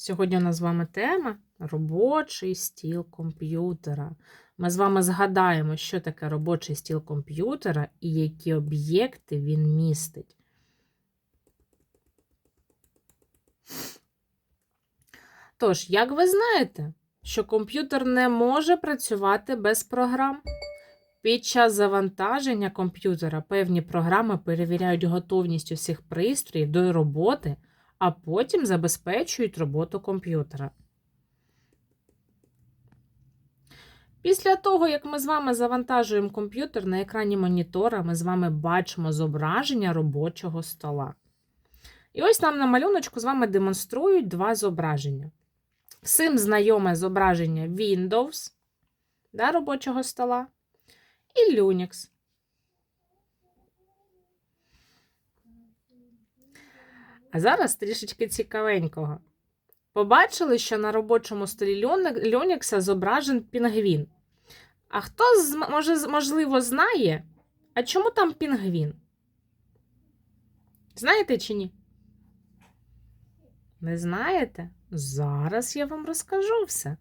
Сьогодні у нас з вами тема робочий стіл комп'ютера. Ми з вами згадаємо, що таке робочий стіл комп'ютера і які об'єкти він містить. Тож, як ви знаєте, що комп'ютер не може працювати без програм. Під час завантаження комп'ютера певні програми перевіряють готовність усіх пристроїв до роботи, а потім забезпечують роботу комп'ютера. Після того, як ми з вами завантажуємо комп'ютер на екрані монітора, ми з вами бачимо зображення робочого стола. І ось нам на малюночку з вами демонструють два зображення. Всім знайоме зображення Windows да, робочого стола і Linux. А зараз трішечки цікавенького. Побачили, що на робочому столі Льонікса зображен пінгвін. А хто, може, можливо, знає, а чому там пінгвін? Знаєте чи ні? Не знаєте? Зараз я вам розкажу все.